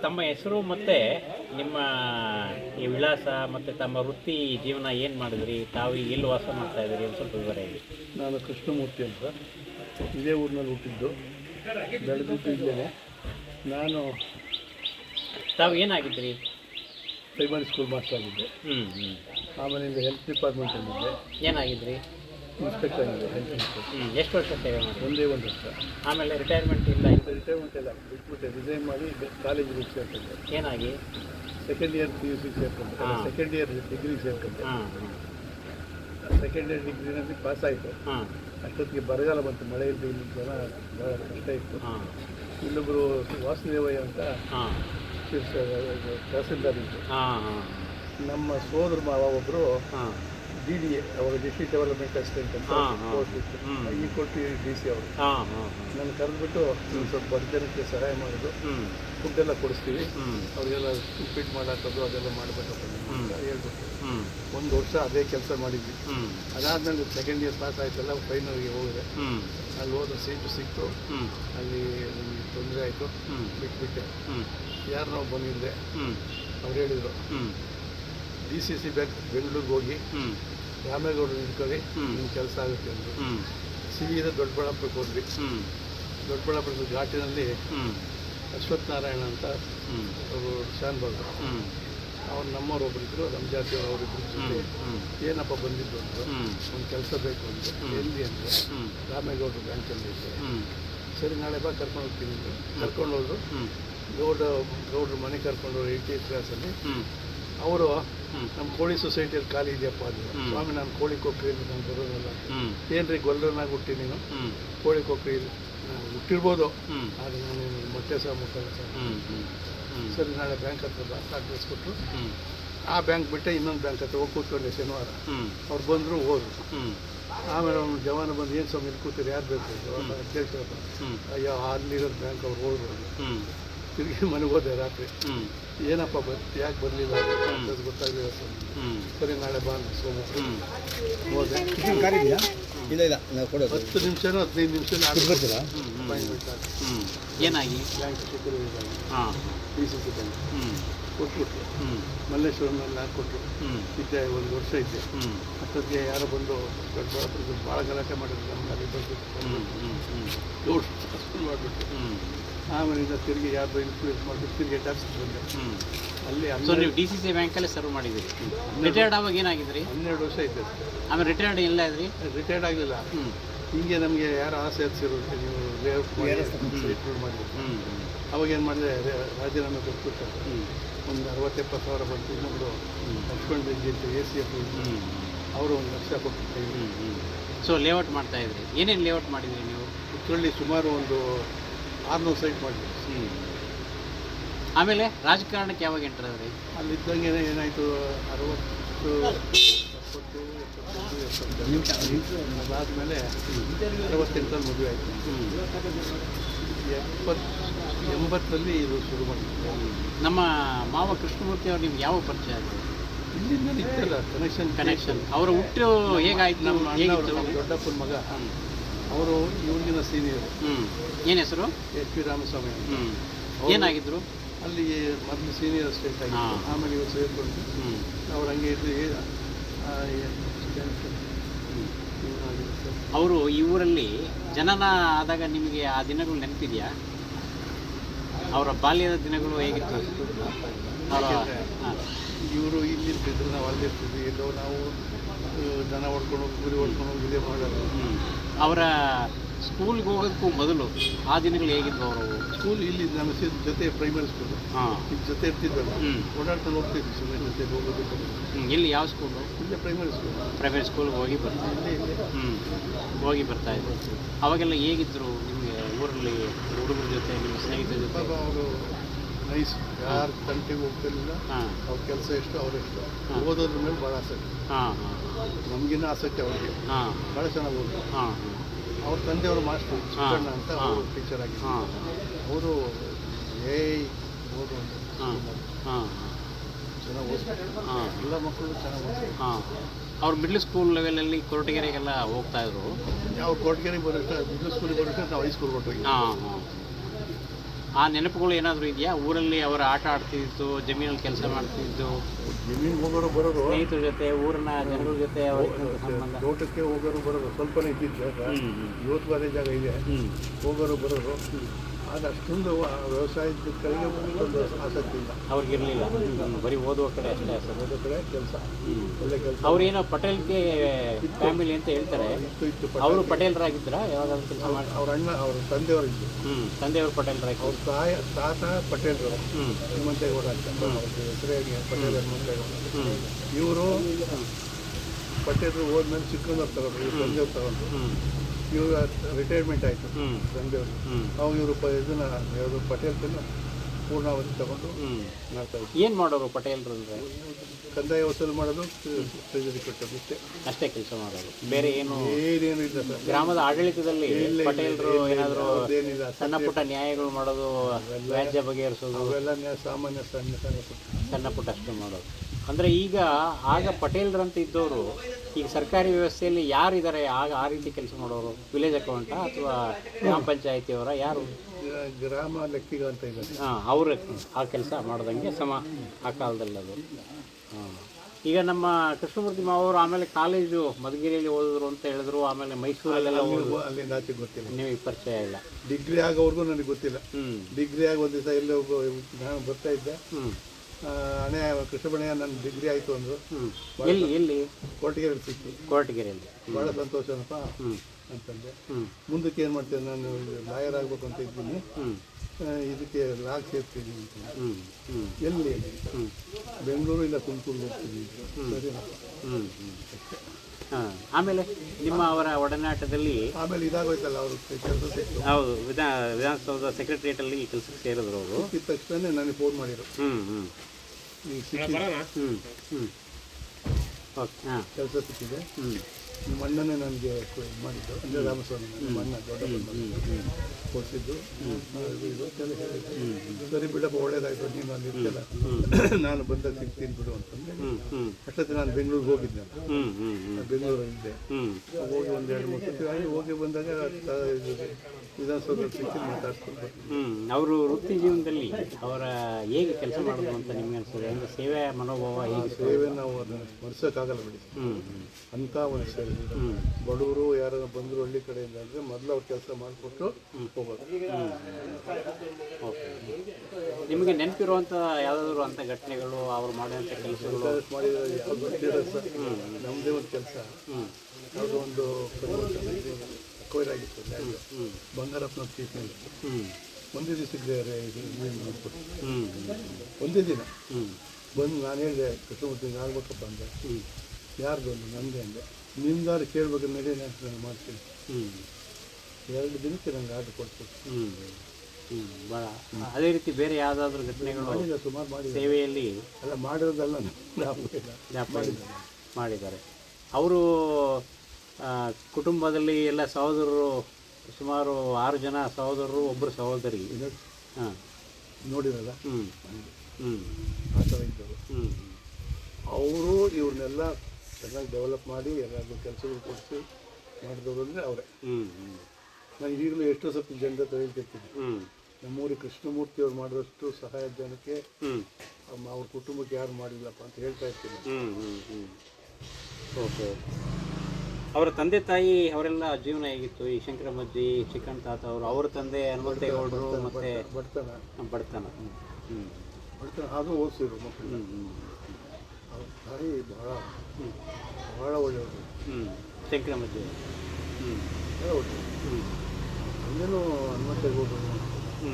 ತಮ್ಮ ಹೆಸರು ಮತ್ತೆ ನಿಮ್ಮ ಈ ವಿಳಾಸ ಮತ್ತೆ ತಮ್ಮ ವೃತ್ತಿ ಜೀವನ ಏನು ಮಾಡಿದ್ರಿ? ತಾವು ಈಗ ಎಲ್ಲಿ ವಾಸ ಮಾಡ್ತಾ ಇದ್ರಿ ಒಂದು ಸ್ವಲ್ಪ ವಿವರ ಹೇಳಿ. ನಾನು ಕೃಷ್ಣಮೂರ್ತಿ ಅಂತ. ಇದೇ ಊರಿನಲ್ಲಿ ಹುಟ್ಟಿದ್ದು. ಬೆಳೆದಿದ್ದು ಇದ್ದೇನೆ. ನಾನು ತಾವು ಏನಾಗಿದ್ರಿ ಪ್ರೈಮರಿ ಸ್ಕೂಲ್ ಮಾಸ್ಟರ್ ಆಗಿದ್ದೆ. ಹ್ಞೂ ಹ್ಞೂ ಆಮೇಲೆ ಹೆಲ್ತ್ ಡಿಪಾರ್ಟ್ಮೆಂಟಲ್ಲಿದ್ದೆ ಏನಾಗಿದ್ರಿ? ಇನ್ಸ್ಪೆಕ್ಟರ್ ಆಗಿದೆ ಎಷ್ಟು ವರ್ಷ ಸೇವೆ ಮಾಡಿ ಒಂದೇ ಒಂದು ವರ್ಷ. ಆಮೇಲೆ ರಿಟೈರ್ಮೆಂಟ್ ಇಲ್ಲ? ರಿಟೈರ್ಮೆಂಟ್ ಇಲ್ಲ. ಬಿಟ್ಬಿಟ್ಟೆ ರಿಸೈನ್ ಮಾಡಿ ಕಾಲೇಜಿಗೆ ಸೇರ್ಕೊಂಡೆ. ಏನಾಗಿ? Second year P U C ಸೇರ್ಕೊಂಡೆ. Second year degree ಸೇರ್ಕೊಂಡೆ. ಸೆಕೆಂಡ್ ಇಯರ್ ಡಿಗ್ರಿನಲ್ಲಿ ಪಾಸ್ ಆಯಿತು. ಹಾಂ. ಅಷ್ಟೊತ್ತಿಗೆ ಬರಗಾಲ ಬಂತು. ಮಳೆ ಇದ್ದು ಇಲ್ಲಿ ಜನ ಭಾಳ ಕಷ್ಟ ಇತ್ತು. ಹಾಂ. ಇಲ್ಲೊಬ್ಬರು ವಾಸುದೇವಯ್ಯ ಅಂತ ಹಾಂ. ತಹಸೀಲ್ದಾರ್ ಇದ್ದರು ನಮ್ಮ ಸೋದರ ಮಾವ ಒಬ್ಬರು ಹಾಂ. ಡಿ ಡಿ ಎ ಅವಾಗ ಡಿಸ್ಟ್ರಿಕ್ಟ್ ಡೆವಲಪ್ಮೆಂಟ್ ಅಸಿಸ್ಟೆಂಟ್ ಅಂತ. ಇತ್ತು. ಈ ಕೊಟ್ಟು ಡಿ ಸಿ ಅವರು. ನಾನು ಕರೆದ್ಬಿಟ್ಟು ಸ್ವಲ್ಪ ಬಡ ಜನಕ್ಕೆ ಸಹಾಯ ಮಾಡೋದು ಫುಡ್ ಎಲ್ಲ ಕೊಡಿಸ್ತೀವಿ. ಹ್ಞೂ ಫಿಟ್ ಮಾಡಾಕೋದು ಅದೆಲ್ಲ. ಅಂತ ಹೇಳ್ಬಿಟ್ಟು. ಒಂದು ವರ್ಷ ಅದೇ ಕೆಲಸ ಮಾಡಿದ್ವಿ. ಅದಾದ್ಮೇಲೆ ಸೆಕೆಂಡ್ ಇಯರ್ ಪಾಸ್ ಆಯ್ತಲ್ಲ ಫೈನಲ್ಗೆ ಹೋಗಿದೆ. ಅಲ್ಲಿ ಹೋದ್ರೆ ಸೀಟು ಸಿಕ್ತು. ಅಲ್ಲಿ ನಮಗೆ ತೊಂದರೆ ಆಯಿತು. ಬಿಟ್ಬಿಟ್ಟೆ. ಯಾರು ನಾವು ಬಂದಿದ್ದೆ. ಅವ್ರು ಹೇಳಿದರು. ಡಿ ಸಿ ಸಿ ಬ್ಯಾಂಕ್ ಬೆಂಗಳೂರಿಗೆ ಹೋಗಿ ರಾಮೇಗೌಡರು ಇಟ್ಕೊಳ್ಳಿ ಹ್ಮ್. ನಿಮ್ಮ ಕೆಲಸ ಆಗುತ್ತೆ ಅಂದರು. ಸೀದಾ ದೊಡ್ಡಬಳ್ಳಾಪುರಕ್ಕೆ ಹೋದ್ವಿ. ಹ್ಞೂ ದೊಡ್ಡಬಳ್ಳಾಪುರದ ಘಾಟಿನಲ್ಲಿ ಅಶ್ವಥ್ ನಾರಾಯಣ ಅಂತ ಅವರು ಶಾನ್ಬಾರ್ದು ಹ್ಞೂ ಅವ್ರು ನಮ್ಮವ್ರು ಒಬ್ಬರಿದ್ರು ನಮ್ಮ ಜಾತಿಯವರು ಅವರಿಬ್ಬರು ಜೊತೆ ಏನಪ್ಪ ಬಂದಿದ್ದು ಅಂದರು. ಒಂದು ಕೆಲಸ ಬೇಕು ಅಂದರು. ಎಲ್ಲಿ ಅಂದರೆ. ರಾಮೇಗೌಡರು ಬ್ಯಾಂಕಲ್ಲಿ ಇದ್ದರು ಸರಿ ನಾಳೆ ಬಾ ಕರ್ಕೊಂಡು ಹೋಗ್ತೀನಿ ಅಂದರು. ಕರ್ಕೊಂಡು ಹೋದ್ರು. ಗೌಡ ಗೌಡ್ರ ಮನೆ ಕರ್ಕೊಂಡು ಹೋದ್ರು ಏಯ್ಟಿ ಕ್ಲಾಸಲ್ಲಿ ಅವರು ನಮ್ಮ ಕೋಳಿ ಸೊಸೈಟಿಯಲ್ಲಿ ಖಾಲಿ ಇದೆಯಪ್ಪ ಅದು. ಸ್ವಾಮಿ ನಾನು ಕೋಳಿ ಕೊಕ್ಕರಿ ನಾನು ಬರೋದಲ್ಲ. ಏನ್ರಿ ಗೊಲ್ಲರನಾಗಿ ಹುಟ್ಟಿ ನೀನು? ಕೋಳಿ ಕೊಕ್ಕರಿ ಹುಟ್ಟಿರ್ಬೋದು. ಆದರೆ ನಾನು ಮೊಟ್ಟೆ ಸಹ ಮುಟ್ಟಲ್ಲ ಸರ್. ಸರಿ ನಾಳೆ ಬ್ಯಾಂಕ್ ಹತ್ರ ಬಾ ಅಡ್ರೆಸ್ ಕೊಟ್ಟರು ಆ ಬ್ಯಾಂಕ್ ಬಿಟ್ಟೆ ಇನ್ನೊಂದು ಬ್ಯಾಂಕ್ ಹತ್ರ ಹೋಗಿ ಕೂತ್ಕೊಂಡೆ ಶನಿವಾರ. ಅವ್ರು ಬಂದರು ಹೋದ್ರು. ಆಮೇಲೆ ಅವ್ನು ಜವಾನ ಬಂದು ಏನು ಸ್ವಾಮಿ ಇಲ್ಲಿ ಕೂತೀರಿ ಯಾರು ಬೇಕು. ಅಧ್ಯಕ್ಷರಪ್ಪ ಅಯ್ಯೋ ಅಲ್ಲಿರೋದು ಬ್ಯಾಂಕ್ ಅವ್ರು ಹೋದ್ರು ತಿರುಗಿ ಮನೆಗೆ ಹೋದೆ ರಾತ್ರಿ. ಹ್ಞೂ ಏನಪ್ಪ ಬರ್ ಯಾಕೆ ಬರಲಿಲ್ಲ ಅದು ಗೊತ್ತಾಗಲಿಲ್ಲ ಸರ್. ಹ್ಞೂ ಸರಿ ನಾಳೆ ಬಾ ಸೋಮವಾರ. ಹ್ಞೂ ಹೋದೆ. ಇಲ್ಲ ಇಲ್ಲ ನಾವು ಕೊಡೋದು. ಹತ್ತು ನಿಮಿಷನೂ ಹದಿನೈದು ನಿಮಿಷ ಬರ್ತೀರಾ? ಆಗಿ ಹ್ಞೂ ಏನಾಗಿ? ಬ್ಯಾಂಕ್ ಸೆಕ್ಯೂರಿಟಿ ಬ್ಯಾಂಕ್ ಹಾಂ. ಡಿ ಸಿ ಸಿ ಬ್ಯಾಂಕ್ ಹ್ಞೂ ಕೊಟ್ಬಿಟ್ರು ಹ್ಞೂ ಮಲ್ಲೇಶ್ವರನಲ್ಲಿ ಹಾಕ್ಕೊಟ್ರು ಹ್ಞೂ ಇದ್ದೆ ಒಂದು ವರ್ಷ ಇದ್ದೆ. ಹ್ಞೂ ಅಷ್ಟೊತ್ತಿಗೆ ಯಾರೋ ಬಂದು ದೊಡ್ಡ ಭಾಳ ಗಲಾಟೆ ಮಾಡಿದ್ರು. ನಮ್ಮ ಅಲ್ಲಿ ಬಂದು ಹ್ಞೂ ಆಮೇಲಿಂದ ತಿರುಗಿ ಯಾರು ಇನ್ಫ್ಲೂಯೆನ್ಸ್ ಮಾಡಿಬಿಟ್ಟು ತಿರುಗಿ ಬಂದೆ. ಹ್ಞೂ ಅಲ್ಲಿ ಸೊ ನೀವು ಡಿ ಸಿ ಸಿ ಬ್ಯಾಂಕಲ್ಲೇ ಸರ್ವ್ ಮಾಡಿದ್ದೀರಿ ರಿಟೈರ್ಡ್ ಆವಾಗ ಏನಾಗಿದ್ರಿ? ಹನ್ನೆರಡು ವರ್ಷ ಇದ್ದೆ ಆಮೇಲೆ ರಿಟೈರ್ಡ್ ಇಲ್ಲ ಇದ್ರಿ ರಿಟೈರ್ಡ್ ಆಗಲಿಲ್ಲ. ಹ್ಞೂ ಹಿಂಗೆ ನಮಗೆ ಯಾರು ಆಸೆ ಹಚ್ಚಿರುತ್ತೆ ನೀವು ಲೇಔಟ್ ಮಾಡಿ ಅವಾಗ ಏನು ಮಾಡಿದೆ ರಾಜೀನಾಮೆ ಕೊಟ್ಬಿಟ್ಟು ಹ್ಞೂ ಒಂದು ಅರವತ್ತೆಪ್ಪತ್ತು ಸಾವಿರ ಬಂತು ಇನ್ನೊಬ್ಬರು ಲಕ್ಷ್ಮಣ್ ಬೆಂಜಿ ಎ ಸಿ ಎಫ್ ಹ್ಞೂ ಅವರು ಒಂದು ಲಕ್ಷ ಕೊಟ್ಟು ಹ್ಞೂ ಹ್ಞೂ ಸೊ ಲೇಔಟ್ ಮಾಡ್ತಾ ಇದ್ರಿ. ಏನೇನು ಲೇಔಟ್ ಮಾಡಿದ್ರಿ ನೀವು? ಹುಚ್ಚಳ್ಳಿ ಸುಮಾರು ಒಂದು ಆರುನೂರು ಸೈಟ್ ಮಾಡಿದ್ವಿ ಹ್ಞೂ ಆಮೇಲೆ ರಾಜಕಾರಣಕ್ಕೆ ಯಾವಾಗ ಎಂಟರ್ ಆದ್ರಿ? ಅಲ್ಲಿದ್ದಂಗೆ ಏನಾಯಿತು ಅರವತ್ತು ಎಪ್ಪತ್ತು ಎಪ್ಪತ್ತೊಂದು ಅದಾದಮೇಲೆ ಅರವತ್ತೆಂಟರಲ್ಲಿ ಮದುವೆ ಆಯಿತು. ಹ್ಞೂ ಎಪ್ಪತ್ತು ಎಂಬತ್ತರಲ್ಲಿ ಇದು ಶುರು ಮಾಡಿದ್ವಿ ನಮ್ಮ ಮಾವ ಕೃಷ್ಣಮೂರ್ತಿ ಅವ್ರು ನಿಮ್ಗೆ ಯಾವ ಪರಿಚಯ ಆದ್ರು? ಇಲ್ಲಿಂದ ಇತ್ತಲ್ಲ ಕನೆಕ್ಷನ್ ಕನೆಕ್ಷನ್ ಅವರು ಹುಟ್ಟು ಹೇಗಾಯ್ತು? ನಮ್ಮ ಹೇಗಿತ್ತು? ನಮ್ಮ ದೊಡ್ಡಪ್ಪನ ಮಗ. ಅವರು ಇವ್ರಿಗಿನ ಸೀನಿಯರ್. ಹ್ಞೂ ಏನು ಹೆಸರು? ಎಚ್ ಪಿ ರಾಮಸ್ವಾಮಿ ಅಂತ. ಏನಾಗಿದ್ರು? ಅಲ್ಲಿ ಮೊದಲು ಸೀನಿಯರ್ ಸ್ಟೇಟ್ ಆಗಿತ್ತು ಹಾ. ಆಮೇಲೆ ಇವರು ಸೇರ್ಕೊಂಡು ಅವ್ರು ಹಂಗೆ ಇದ್ದು ಆ, ಏ- ಅವರು ಈ ಊರಲ್ಲಿ ಜನನ ಆದಾಗ ನಿಮಗೆ ಆ ದಿನಗಳು ನೆನಪಿದೆಯಾ? ಅವರ ಬಾಲ್ಯದ ದಿನಗಳು ಹೇಗಿತ್ತು? ಅವರ ಹಾಂ. ಇವರು ಇಲ್ಲಿರ್ತಿದ್ರು ನಾವು ಅಲ್ಲಿರ್ತಿದ್ವಿ. ಎಲ್ಲೋ ನಾವು ದನ ಹೊಡ್ಕೊಂಡು ಹೋಗಿ ಕುರಿ ಹೊಡ್ಕೊಂಡು ಹೋಗಿ ಇದೇ ಮಾಡೋದು. ಅವರ ಸ್ಕೂಲ್ಗೆ ಹೋಗೋದಕ್ಕೂ ಮೊದಲು ಆ ದಿನಗಳು ಹೇಗಿದ್ವು ಅವರು? ಸ್ಕೂಲ್ ಇಲ್ಲಿ ನಮ್ಮ ಸೇರಿದ ಜೊತೆ ಪ್ರೈಮರಿ ಸ್ಕೂಲ್ ಹಾಂ. ಇಲ್ಲಿ ಜೊತೆ ಇರ್ತಿದ್ವಲ್ಲ ಹ್ಞೂ ಓಡಾಡ್ಕೊಂಡು ಹೋಗ್ತಿದ್ವಿ ಸುಮ್ಮನೆ ಜೊತೆ ಹೋಗೋದು ಇಲ್ಲಿ ಯಾವ ಸ್ಕೂಲು ಇಲ್ಲೇ ಪ್ರೈಮರಿ ಸ್ಕೂಲ್ ಪ್ರೈವೇಟ್ ಸ್ಕೂಲ್ಗೆ ಹೋಗಿ ಬರ್ತಾ ಇಲ್ಲೇ ಇಲ್ಲೇ. ಹ್ಞೂ ಹೋಗಿ ಬರ್ತಾ ಇದ್ದೆ ಅವಾಗೆಲ್ಲ ಹೇಗಿದ್ರು ನಿಮಗೆ ಊರಲ್ಲಿ ಹುಡುಗರ ಜೊತೆ ನಿಮ್ಮ ಸ್ನೇಹಿತರ ಜೊತೆ? ಅವರು ನೈಸ್ ಯಾರು ತಂಟೆಗೆ ಹೋಗ್ತಿರ್ಲಿಲ್ಲ. ಅವ್ರ ಕೆಲಸ ಎಷ್ಟು ಅವರೆಷ್ಟು. ಓದೋದ್ರ ಮೇಲೆ ಭಾಳ ಆಸಕ್ತಿ ನಮಗಿನ್ನ ಆಸಕ್ತಿ ಅವ್ರಿಗೆ. ಭಾಳ ಚೆನ್ನಾಗಿ ಓದಿದ್ರು ಅವ್ರ ತಂದೆಯವರು ಮಾಸ್ಟರ್ ಚಿಕ್ಕಣ್ಣ ಅಂತ. ಅವರು ಟೀಚರ್ ಆಗಿ ಅವರು ಏ ಓದು ಅಂತ. ಹಾಂ. ಹಾಂ. ಚೆನ್ನಾಗಿ ಓದಿಸ್ತಾರೆ ಹಾಂ. ಎಲ್ಲ ಮಕ್ಕಳು ಚೆನ್ನಾಗಿ ಓದ್ತಾರೆ. ಹಾಂ. ಅವ್ರು ಮಿಡ್ಲ್ ಸ್ಕೂಲ್ ಲೆವೆಲಲ್ಲಿ ಕೊರಟಗೆರೆಗೆಲ್ಲ ಹೋಗ್ತಾ ಇದ್ರು. ಯಾವ ಕೊರಟಗೆರೆಗೆ ಬರುತ್ತೆ ಮಿಡ್ಲ್ ಸ್ಕೂಲಿಗೆ ಬರುತ್ತೆ ನಾವು ಹೈಸ್ಕೂಲ್ ಕೊಟ್ಟೋಗಿ ಹಾಂ ಹಾಂ. ಆ ನೆನಪುಗಳು ಏನಾದರೂ ಇದೆಯಾ? ಊರಲ್ಲಿ ಅವರ ಆಟ ಆಡ್ತಿದ್ದು ಜಮೀನಲ್ಲಿ ಕೆಲಸ ಮಾಡ್ತಿದ್ದು? ಜಮೀನು ಹೋಗೋರು ಬರೋರು ಸ್ನೇಹಿತರ ಜೊತೆ ಊರಿನ ಜನರ ಜೊತೆ ಅವರ ಸಂಬಂಧ? ತೋಟಕ್ಕೆ ಹೋಗೋರು ಬರೋರು ಸ್ವಲ್ಪನೇ ಇದ್ದಿದ್ದು ಜಾಗ. ಇವತ್ತು ಅದೇ ಜಾಗ ಇದೆ. ಹೋಗೋರು ಬರೋರು. ಆ ವ್ಯವಸಾಯದ ಕಡೆಗೆ ಒಂದು ಆಸಕ್ತಿ ಇಲ್ಲ. ಅವ್ರಿಗಿರ್ಲಿಲ್ಲ. ಬರೀ ಓದುವ ಕಡೆ ಅಷ್ಟೇ ಓದೋ ಕಡೆ ಕೆಲಸ. ಒಳ್ಳೆ ಕೆಲಸ. ಅವ್ರೇನೋ ಪಟೇಲ್ಗೆ ಫ್ಯಾಮಿಲಿ ಅಂತ ಹೇಳ್ತಾರೆ. ಇತ್ತು ಇತ್ತು ಅವರು ಪಟೇಲ್ರಾಗಿದ್ರ ಯಾವಾಗಾದ್ರೂ ಕೆಲಸ ಮಾಡಿ ಅವ್ರ ಅಣ್ಣ ಅವ್ರ ತಂದೆಯವರು ಇದ್ದರು ಹ್ಞೂ ತಂದೆಯವರು ಪಟೇಲ್ರಾಗಿ ಅವ್ರ ತಾಯ ತಾತ ಪಟೇಲ್ರು ಹನುಮಂತೇಗೌಡ ಅಂತ ಅವ್ರ ಹೆಸರಾಗಿ ಪಟೇಲ್ ಹನುಮಂತೇಗೌಡ ಇವರು ಪಟೇಲ್ರು ಹೋದ್ಮೇಲೆ ಚಿಕ್ಕಂದವ್ರು ತಗೊಂಡ್ರು ತಂದೆಯವ್ರು ತಗೊಂಡ್ರು. ಇವ್ರು ರಿಟೈರ್ಮೆಂಟ್ ಆಯಿತು. ತಂದೆಯವರು ಅವಾಗ ಇವರು ಇದನ್ನ ಯಾವುದು ಪಟೇಲ್ ಪೆನ್ನ ಪೂರ್ಣಾವಧಿ ತಗೊಂಡು ಮಾಡ್ತಾ ಏನ್ ಮಾಡೋರು ಪಟೇಲ್ರು ಅಂದರೆ? ಕಂದಾಯ ವಸೂಲು ಮಾಡೋದು ಟ್ರೆಜರಿ ಕಟ್ಟೋದು ಅಷ್ಟೇ ಕೆಲಸ ಮಾಡೋದು ಬೇರೆ ಏನು ಏನೇನು ಇಲ್ಲ ಸರ್. ಗ್ರಾಮದ ಆಡಳಿತದಲ್ಲಿ ಪಟೇಲ್ರು ಏನಾದರೂ ಸಣ್ಣ ಪುಟ್ಟ ನ್ಯಾಯಗಳು ಮಾಡೋದು ವ್ಯಾಜ್ಯ ಬಗೆಹರಿಸೋದು. ಅವೆಲ್ಲ ನ್ಯಾ- ಸಾಮಾನ್ಯ ಸಣ್ಣ ಸಣ್ಣ ಪುಟ್ಟ. ಸಣ್ಣ ಪುಟ್ಟ ಅಷ್ಟೇ ಮಾಡೋದು. ಅಂದರೆ ಈಗ ಆಗ ಪಟೇಲ್ರಂತ ಇದ್ದವರು ಈಗ ಸರ್ಕಾರಿ ವ್ಯವಸ್ಥೆಯಲ್ಲಿ ಯಾರಿದ್ದಾರೆ ಆಗ ಆ ರೀತಿ ಕೆಲಸ ಮಾಡೋರು? ವಿಲೇಜ್ ಅಕೌಂಟಾ ಅಥವಾ ಗ್ರಾಮ ಪಂಚಾಯತಿಯವರ? ಯಾರು? ಗ್ರಾಮ ಲೆಕ್ಕಿಗ ಅಂತ ಇದ್ದಾರೆ. ಹಾಂ ಅವರು ಆ ಕೆಲಸ ಮಾಡ್ದಂಗೆ ಸಮ ಆ ಕಾಲದಲ್ಲಿ ಅದು. ಹಾಂ. ಈಗ ನಮ್ಮ ಕೃಷ್ಣಮೂರ್ತಿ ಮಾವರು ಆಮೇಲೆ ಕಾಲೇಜು ಮಧುಗಿರಿಯಲ್ಲಿ ಓದಿದ್ರು ಅಂತ ಹೇಳಿದ್ರು ಆಮೇಲೆ ಮೈಸೂರಲ್ಲೆಲ್ಲ ಓದಿದ್ರು. ಆಚೆ ಗೊತ್ತಿಲ್ಲ. ನಿಮಗೆ ಪರಿಚಯ ಇಲ್ಲ. ಡಿಗ್ರಿ ಆಗೋವರೆಗೂ ನನಗೆ ಗೊತ್ತಿಲ್ಲ. ಹ್ಞೂ ಡಿಗ್ರಿ ಆಗಿ ಒಂದು ದಿವಸ ಎಲ್ಲೋ ನಾನು ಬರ್ತಾ ಇದ್ದೆ. ಹ್ಞೂ ಹಣೆ ಕೃಷ್ಣಬಣಯ್ಯ ನನ್ನ ಡಿಗ್ರಿ ಆಯಿತು ಅಂದರು. ಎಲ್ಲಿ ಎಲ್ಲಿ? ಕೊಟ್ಟಿಗೆ ಸಿಕ್ತು. ಕೋಟಗಿರಿಯಲ್ಲಿ ಭಾಳ ಸಂತೋಷನಪ್ಪ ಅಂತಂದೆ. ಮುಂದಕ್ಕೆ ಏನು ಮಾಡ್ತೇನೆ ನಾನು ಲಾಯರ್ ಆಗಬೇಕು ಅಂತ ಇದ್ದೀನಿ. ಇದಕ್ಕೆ ಲಾಗ್ ಸೇರ್ತೀನಿ ಅಂತ. ಎಲ್ಲಿ? ಬೆಂಗಳೂರು ಇಲ್ಲ ತುಮಕೂರು ಹೋಗ್ತೀನಿ ಸರಿ ಆಮೇಲೆ ನಿಮ್ಮ ಅವರ ಒಡನಾಟದಲ್ಲಿ ಆಮೇಲೆ ಇದಾಗೋಯ್ತಲ್ಲ ಅವರು ಹೌದು ವಿಧಾನ ವಿಧಾನಸೌಧ ಸೆಕ್ರೆಟ್ರಿಯೇಟಲ್ಲಿ ಕೆಲಸಕ್ಕೆ ಸೇರಿದ್ರು ಅವರು. ಸಿಕ್ಕಿದ ತಕ್ಷಣ ನನಗೆ ಫೋನ್ ಮಾಡಿದ್ರು. ಹ್ಞೂ ಹ್ಞೂ ಹ್ಞೂ ಹ್ಞೂ ಓಕೆ ಹಾಂ. ಕೆಲಸ ಸಿಕ್ಕಿದೆ. ಹ್ಞೂ ನಿಮ್ಮ ಅಣ್ಣನೇ ನನಗೆ ಮಾಡಿದ್ದು. ಅಂದರೆ ರಾಮಸ್ವಾಮಿ ನಮ್ಮ ಅಣ್ಣ ದೊಡ್ಡ ಕೊಡಿಸಿದ್ದು. ಸರಿ ಬಿಡಪ್ಪ ಒಳ್ಳೇದಾಯ್ತು ನೀನು ಅಲ್ಲಿ ಇರ್ತಿಲ್ಲ ನಾನು ಬಂದಾಗ ಸಿಗ್ತೀನಿ ಬಿಡು ಅಂತಂದ್ರೆ ಅಷ್ಟೊತ್ತಿಗೆ ನಾನು ಬೆಂಗಳೂರಿಗೆ ಹೋಗಿದ್ದೆ. ಹ್ಞೂ ಹ್ಞೂ ಹ್ಞೂ ಬೆಂಗಳೂರಲ್ಲಿ ಇದ್ದೆ ಹ್ಞೂ ಹೋಗಿ ಒಂದು ಎರಡು ಮೂರು ಸತಿ ಆಗಿ ಹೋಗಿ ಬಂದಾಗ ವಿಧಾನಸೌಧ ಸಿಕ್ಕಿ ಮಾತಾಡ್ಕೊಂಡು ಬಂದೆ. ಅವರು ವೃತ್ತಿ ಜೀವನದಲ್ಲಿ ಅವರ ಹೇಗೆ ಕೆಲಸ ಮಾಡೋದು ಅಂತ ನಿಮಗೆ ಅನಿಸ್ತದೆ ಅಂದರೆ ಸೇವೆ ಮನೋಭಾವ ಹೇಗೆ? ಸೇವೆ ನಾವು ಅದನ್ನು ಸ್ಮರಿಸೋಕ್ಕಾಗಲ್ಲ ಬಿಡಿ ಅಂತ ಅಂಥ ಒಂದು ಸೇವೆ. ಬಡವರು ಯಾರು ಬಂದರು ಹಳ್ಳಿ ಕಡೆಯಿಂದ ಅಂದರೆ ಮೊದಲು ಅವ್ರು ಕೆಲಸ ಮಾಡಿಕೊಟ್ಟು ಹೋಗೋದು. ನಿಮಗೆ ನೆನಪಿರುವಂಥ ಯಾವುದಾದ್ರು ಅಂಥ ಘಟನೆಗಳು ಅವ್ರು ಮಾಡುವಂಥ ಕೆಲಸಗಳು? ಸರ್? ನಮ್ಮದೇ ಒಂದು ಕೆಲಸ. ಯಾವುದೋ ಒಂದು ಕೊಯ್ಲಾಗಿತ್ತು ಬಂಗಾರಪ್ಪನ ಹ್ಞೂ ಒಂದೇ ದಿವಸಕ್ಕೆ ಒಂದೇ ದಿನ. ಬಂದು ನಾನು ಹೇಳಿದೆ ಕೃಷ್ಣಮೂರ್ತಿ ಆಗ್ಬೇಕಪ್ಪ ಅಂದೆ ಯಾರ್ದು ಒಂದು ಅಂದೆ. ನಿಮ್ದಾರು ಕೇಳ್ಬೇಕು ಮೇಲೆ ನಾನು ಮಾಡ್ತೀನಿ. ಹ್ಞೂ ಎರಡು ದಿನಕ್ಕೆ ನಂಗೆ ಆರ್ಡ್ರ್ ಕೊಡ್ತೀನಿ. ಹ್ಞೂ ಹ್ಞೂ ಭಾಳ ಅದೇ ರೀತಿ ಬೇರೆ ಯಾವುದಾದ್ರೂ ಘಟನೆಗಳು ಮಾಡಿದ ಸುಮಾರು ಮಾಡಿ ಸೇವೆಯಲ್ಲಿ? ಅಲ್ಲ ಮಾಡಿರೋದಲ್ಲ ಮಾಡಿದ್ದಾರೆ. ಅವರು ಕುಟುಂಬದಲ್ಲಿ ಎಲ್ಲ ಸಹೋದರರು ಸುಮಾರು ಆರು ಜನ ಸಹೋದರರು ಒಬ್ಬರು ಸಹೋದರಿ. ಹಾಂ. ನೋಡಿರಲ್ಲ? ಹ್ಞೂ ಹ್ಞೂ ಆ ಥರ ಇದ್ದವರು. ಹ್ಞೂ ಅವರು ಇವ್ರನ್ನೆಲ್ಲ ಚೆನ್ನಾಗಿ ಡೆವಲಪ್ ಮಾಡಿ ಎಲ್ಲರಿಗೂ ಕೆಲಸಗಳು ಕೊಡಿಸಿ ಮಾಡಿದವರು ಅಂದರೆ ಅವರೇ. ಹ್ಞೂ ಹ್ಞೂ ನಾನು ಈಗಲೂ ಎಷ್ಟೋ ಸ್ವಲ್ಪ ಜನ ಹ್ಞೂ ನಮ್ಮೂರಿಗೆ ಕೃಷ್ಣಮೂರ್ತಿ ಅವ್ರು ಮಾಡಿದಷ್ಟು ಸಹಾಯ ಜನಕ್ಕೆ ಅವ್ರ ಕುಟುಂಬಕ್ಕೆ ಯಾರು ಮಾಡಿಲ್ಲಪ್ಪ ಅಂತ ಹೇಳ್ತಾ ಇರ್ತೀನಿ. ಓಕೆ ಅವರ ತಂದೆ ತಾಯಿ ಅವರೆಲ್ಲ ಜೀವನ ಹೇಗಿತ್ತು? ಈ ಶಂಕರಮಜ್ಜಿ ಚಿಕ್ಕಣ್ಣ ತಾತ ಅವರು ಅವ್ರ ತಂದೆ ಹನುಮಂತೇಗೌಡರು ಮತ್ತು ಬಡತನ ಬಡತನ ಬಡತನ ಅದು ಓದಿಸಿದ್ರು ಮಕ್ಕಳು. ಹ್ಞೂ ಬಹಳ ಬಹಳ ಒಳ್ಳೆಯವರು ಹ್ಞೂ ಭಾಳ ಮಧ್ಯೆ ಹ್ಞೂ ಹ್ಞೂ ಹ್ಞೂ ಹಂಗೇನು ಹನುಮಂತೇಗೌಡರು ಹ್ಞೂ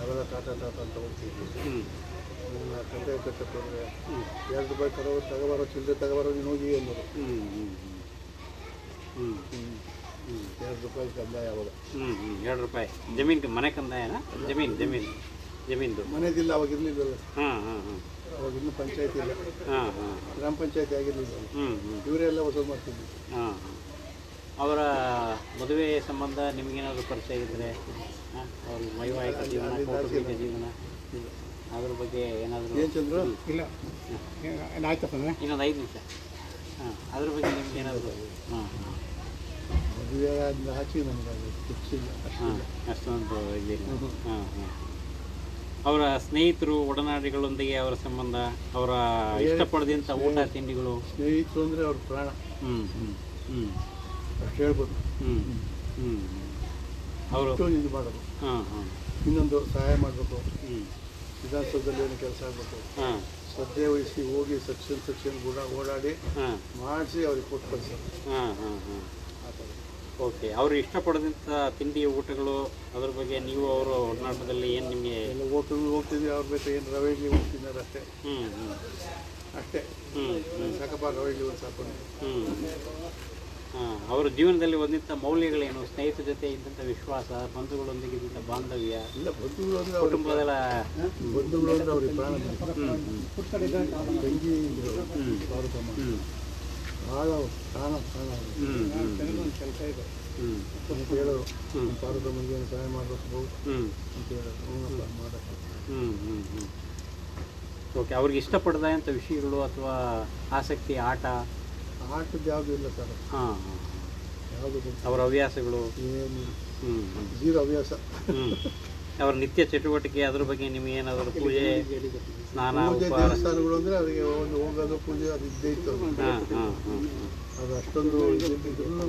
ಅವೆಲ್ಲ ಟಾಟಾ ಟಾಟಾ ಅಂತ ಹೋಗ್ತಿದ್ವಿ ಹ್ಞೂ ನನ್ನ ತಂದೆ ಕಟ್ಟಕ್ಕೆ ಹ್ಞೂ ಎರಡು ರೂಪಾಯಿ ತಗೋ ತಗೋಬಾರೋ ಚಿಲ್ಲರೆ ತಗೋಬಾರೋ ನೀನು ಹೋಗಿ ಅನ್ನೋದು ಹ್ಞೂ ಹ್ಞೂ ಹ್ಞೂ ಹ್ಞೂ ಎರಡು ರೂಪಾಯಿ ಕಂದಾಯ ಅವಾಗ ಹ್ಞೂ ಹ್ಞೂ ಎರಡು ರೂಪಾಯಿ ಜಮೀನು ಮನೆ ಕಂದಾಯನಾ ಜಮೀನು ಜಮೀನು ಜಮೀನ್ದು ಮನೆದಿಲ್ಲ ಅವಾಗ ಇರಲಿಲ್ಲ ಹಾಂ ಹಾಂ ಹಾಂ ಅವಾಗ ಇನ್ನೂ ಪಂಚಾಯತಿ ಇಲ್ಲ. ಹಾಂ ಹಾಂ. ಗ್ರಾಮ ಪಂಚಾಯತಿ ಆಗಿರಲಿಲ್ಲ ಹ್ಞೂ ಹ್ಞೂ ಇವರೆಲ್ಲ ವಸೂಲು ಮಾಡ್ತಿದ್ವಿ ಹಾಂ ಹಾಂ. ಅವರ ಮದುವೆ ಸಂಬಂಧ ನಿಮಗೇನಾದರೂ ಪರಿಚಯ ಇದ್ದರೆ ಹಾಂ ಅವ್ರ ವೈವಾಹಿಕ ಜೀವನ ಕೌಟುಂಬಿಕ ಜೀವನ ಅದ್ರ ಬಗ್ಗೆ ಏನಾದರೂ ಏನು ಚಂದ್ರು? ಇಲ್ಲ. ಆಯ್ತಪ್ಪ ಅಂದ್ರೆ ಇನ್ನೊಂದು ಐದು ನಿಮಿಷ. ಹಾಂ ಅದ್ರ ಬಗ್ಗೆ ನಿಮ್ಗೆ ಏನಾದರೂ? ಹಾಂ ಹಾಂ. ಮದುವೆ ಆದ ಆಚೆ ನಮ್ಗೆ ಅದು ಫಿಕ್ಸ್ ಹಾಂ ಅಷ್ಟೊಂದು ಇದಿಲ್ಲ. ಹಾಂ ಹಾಂ. ಅವರ ಸ್ನೇಹಿತರು ಒಡನಾಡಿಗಳೊಂದಿಗೆ ಅವರ ಸಂಬಂಧ ಅವರ ಇಷ್ಟಪಡದಂಥ ಊಟ ತಿಂಡಿಗಳು. ಸ್ನೇಹಿತರು ಅಂದರೆ ಅವ್ರ ಪ್ರಾಣ. ಹ್ಞೂ ಹ್ಞೂ ಹ್ಞೂ ಅಷ್ಟು ಹೇಳ್ಬೋದು. ಹ್ಞೂ ಹ್ಞೂ ಅವರು ಇದು ಮಾಡೋದು ಹಾಂ ಹಾಂ. ಇನ್ನೊಂದು ಸಹಾಯ ಮಾಡಬೇಕು. ಹ್ಞೂ ವಿಧಾನಸೌಧದಲ್ಲಿ ಏನು ಕೆಲಸ ಆಗಬೇಕು. ಹಾಂ. ಶ್ರದ್ಧೆ ವಹಿಸಿ ಹೋಗಿ ಸೆಕ್ಷನ್ ಸೆಕ್ಷನ್ ಕೂಡ ಓಡಾಡಿ ಹಾಂ. ಮಾಡಿಸಿ ಅವ್ರಿಗೆ ಕೊಟ್ಟು ಕಳಿಸೋದು ಹಾಂ ಹಾಂ ಹಾಂ. ಓಕೆ ಅವರು ಇಷ್ಟಪಡದಂಥ ತಿಂಡಿ ಊಟಗಳು ಅದ್ರ ಬಗ್ಗೆ ನೀವು ಅವರು ಒಡನಾಟದಲ್ಲಿ ಏನು ನಿಮಗೆ ಎಲ್ಲ ಹೋಟೆಲ್ ಹೋಗ್ತಿದ್ವಿ ಅವ್ರ ಬೇಕು ಏನು ರವೆ ಇಡ್ಲಿ ತಿನ್ನೋದು ಅಷ್ಟೇ. ಹ್ಞೂ ಹ್ಞೂ ಅಷ್ಟೇ. ಹ್ಞೂ ಸಾಕಪ್ಪ ರವೆ ಇಡ್ಲಿ ಒಂದು ಸಾಕು. ಹ್ಞೂ ಹಾಂ ಅವರ ಜೀವನದಲ್ಲಿ ಒಂದಿಂಥ ಮೌಲ್ಯಗಳೇನು? ಸ್ನೇಹಿತರ ಜೊತೆ ಇದ್ದಂಥ ವಿಶ್ವಾಸ ಬಂಧುಗಳೊಂದಿಗೆ ಇದ್ದಂಥ ಬಾಂಧವ್ಯ ಇಲ್ಲ ಬಂಧುಗಳು ಅಂದರೆ ಅವ್ರ ಕುಟುಂಬದೆಲ್ಲ ಬಂಧುಗಳು ಅಂದರೆ ಅವ್ರಿಗೆ ಪ್ರಾಣ ಹ್ಞೂ ಹ್ಞೂ ತಂಗಿ ಹ್ಞೂ ಹ್ಞೂ ಭಾಳ ಸ್ಥಾನ ಸ್ಥಾನ ಹ್ಞೂ ಕೆಲಸ ಇದೆ. ಹ್ಞೂ ಅಂತ ಹೇಳೋರು ಹ್ಮ್. ಪಾರ್ವತಮ್ಮಗೆ ಏನು ಸಹಾಯ ಮಾಡಬೇಕು? ಅಂತ ಹೇಳೋರು ಹ್ಞೂನಪ್ಪ ಮಾಡಕ್ಕೆ. ಹ್ಞೂ ಹ್ಞೂ ಹ್ಞೂ ಓಕೆ ಅವ್ರಿಗೆ ಇಷ್ಟಪಡದಂಥ ವಿಷಯಗಳು ಅಥವಾ ಆಸಕ್ತಿ ಆಟ? ಆಟದ ಯಾವುದು ಇಲ್ಲ ಸರ್. ಹಾಂ ಹಾಂ ಯಾವುದು ಅವರ ಹವ್ಯಾಸಗಳು? ಏನು ಹ್ಞೂ ಜೀರೋ ಹವ್ಯಾಸ. ಅವರ ನಿತ್ಯ ಚಟುವಟಿಕೆ ಅದ್ರ ಬಗ್ಗೆ ನಿಮಗೆ ಏನಾದರೂ ಪೂಜೆ ಸ್ನಾನ ಪೂಜೆ ಉಪಹಾರ ದೇವಸ್ಥಾನಗಳು ಅಂದರೆ ಅದಕ್ಕೆ ಒಂದು ಹೋಗೋದು ಪೂಜೆ ಅದು ಇದ್ದೇ ಇತ್ತು. ಅದು. ಹಾಂ ಹಾಂ ಹಾಂ. ಅದು ಅಷ್ಟೊಂದು ಇದ್ದಿದ್ರು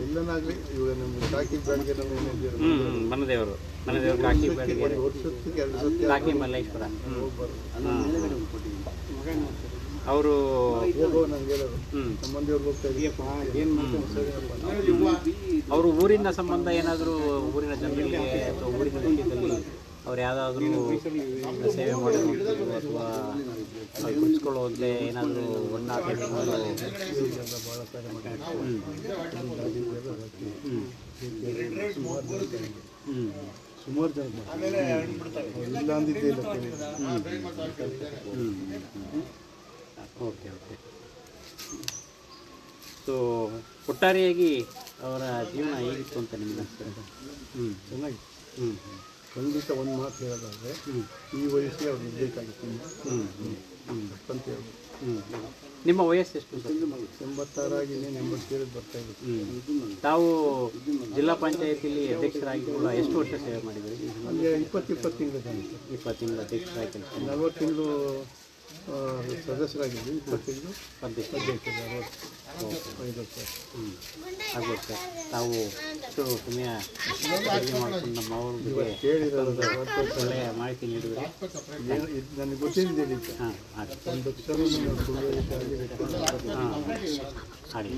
ಎಲ್ಲನಾಗಲಿ ಇವಾಗ ನಮ್ಮ ಕಾಕಿ ನಮ್ಮ ಹ್ಞೂ ಮನದೇವರು ಮನದೇವರು ಕಾಕಿ ಬೆಳಗ್ಗೆ ವರ್ಷಕ್ಕೆ ಎರಡು ಸತಿ ಕಾಕಿ ಮಲ್ಲೇಶ್ವರ. ಅವರು ಹೋಗೋ ನಂಗೆ ಹೇಳೋರು ಹ್ಞೂ ಹೋಗ್ತಾ ಇದೀವಿ ಏನು ಅವರು ಊರಿನ ಸಂಬಂಧ ಏನಾದರೂ ಊರಿನ ಜನರಿಗೆ ಅಥವಾ ಅವ್ರು ಯಾವುದಾದ್ರೂ ಸೇವೆ ಮಾಡುವಂಥದ್ದು ಅಥವಾ ಕುಳಿಸ್ಕೊಳ್ಳುವಂತೆ ಏನಾದರೂ ಒಂದು ಮಾಡಿ ಹ್ಞೂ ಹ್ಞೂ ಸುಮಾರು ಜನ ಇಲ್ಲ ಅಂದಿದ್ದೇ ಇಲ್ಲ. ಓಕೆ ಓಕೆ ಸೊ ಒಟ್ಟಾರೆಯಾಗಿ ಅವರ ಜೀವನ ಹೇಗಿತ್ತು ಅಂತ ನಿಮ್ಗೆ ಅನಿಸ್ತದೆ ಹ್ಞೂ ಚೆನ್ನಾಗಿ ಹ್ಞೂ ಖಂಡಿತ ಒಂದು ಮಾತು ಹೇಳೋದಾದರೆ ಹ್ಞೂ ಈ ವಯಸ್ಸಿಗೆ ಅವ್ರು ಇರಬೇಕಾಗಿತ್ತು ಹ್ಞೂ ಹ್ಞೂ ಹ್ಞೂ ಅಂತ ಹೇಳ್ಬೋದು. ಹ್ಞೂ ನಿಮ್ಮ ವಯಸ್ಸು ಎಷ್ಟು ಸರ್? ಎಂಬತ್ತಾರಾಗಿ ಇನ್ನೇನು ಎಂಬತ್ತೇಳು ಬರ್ತಾ ಇದೆ. ಹ್ಞೂ ತಾವು ಜಿಲ್ಲಾ ಪಂಚಾಯತಿಲಿ ಅಧ್ಯಕ್ಷರಾಗಿ ಕೂಡ ಎಷ್ಟು ವರ್ಷ ಸೇವೆ ಮಾಡಿದ್ದೀರಿ? ಅಲ್ಲಿ ಇಪ್ಪತ್ತು ಇಪ್ಪತ್ತು ತಿಂಗಳು ಇಪ್ಪತ್ತು ತಿಂಗಳು ಅಧ್ಯಕ್ಷರಾಗಿ ಕೆಲಸ ನಲ್ವತ್ತು ತಿಂಗಳು ಸದಸ್ಯರಾಗಿದ್ವಿ ಇಪ್ಪತ್ತು ತಿಂಗಳು ಅಧ್ಯಕ್ಷ ಅಧ್ಯಕ್ಷರು ಐದು ವರ್ಷ. ಹ್ಞೂ ಆಗ್ಬೋದು ಸರ್. ತಾವು ಇಷ್ಟು ಸಮಯ ಅಡುಗೆ ಮಾಡ್ಕೊಂಡು ನಮ್ಮ ಅವ್ರಿಗೆ ಕೇಳಿರೋದು ಒಳ್ಳೆಯ ಮಾಹಿತಿ ನೀಡಿದರೆ. ಏನು ಇದು ನನಗೆ ಗೊತ್ತಿಲ್ಲ ಹೇಳಿದ್ದೆ ಹಾಂ ಹಾಗೆ. ಒಂದು ಅಕ್ಷರವನ್ನು ನಾನು ಸುಳ್ಳು ಹೇಳಿದ್ದಾಗಿ ಹಾಂ ಹಾಡಿ